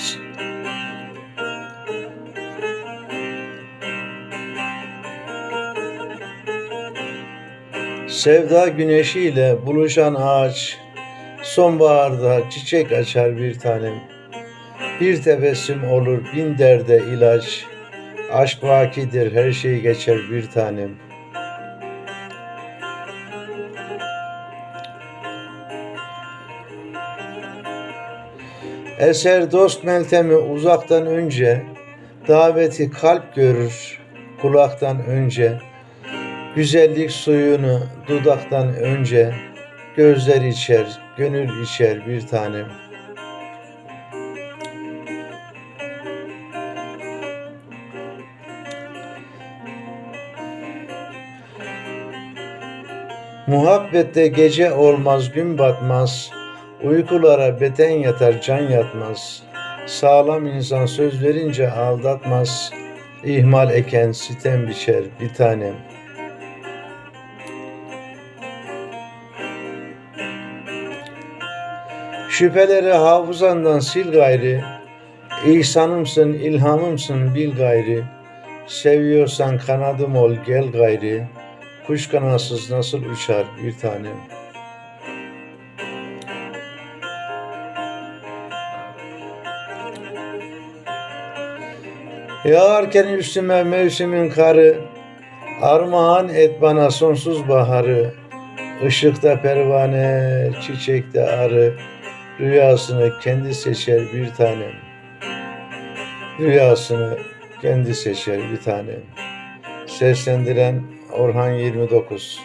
var. Sevda güneşiyle buluşan ağaç sonbaharda çiçek açar bir tanem. Bir tebessüm olur bin derde ilaç. Aşk vakidir her şey geçer bir tanem.'' Eser dost Meltem'i uzaktan önce, daveti kalp görür kulaktan önce, güzellik suyunu dudaktan önce, gözler içer, gönül içer bir tanem. Muhabbette gece olmaz gün batmaz, uykulara beten yatar can yatmaz. Sağlam insan söz verince aldatmaz, ihmal eken sitem biçer bir tanem. Şüpheleri hafızandan sil gayri, İhsanımsın, ilhamımsın bil gayri. Seviyorsan kanadım ol gel gayri. Kuş kanatsız nasıl uçar bir tanem. Yağarken üstüme mevsimin karı, armağan et bana sonsuz baharı. Işıkta pervane, çiçekte arı, rüyasını kendi seçer bir tanem. Rüyasını kendi seçer bir tanem. Seslendiren Orhan 29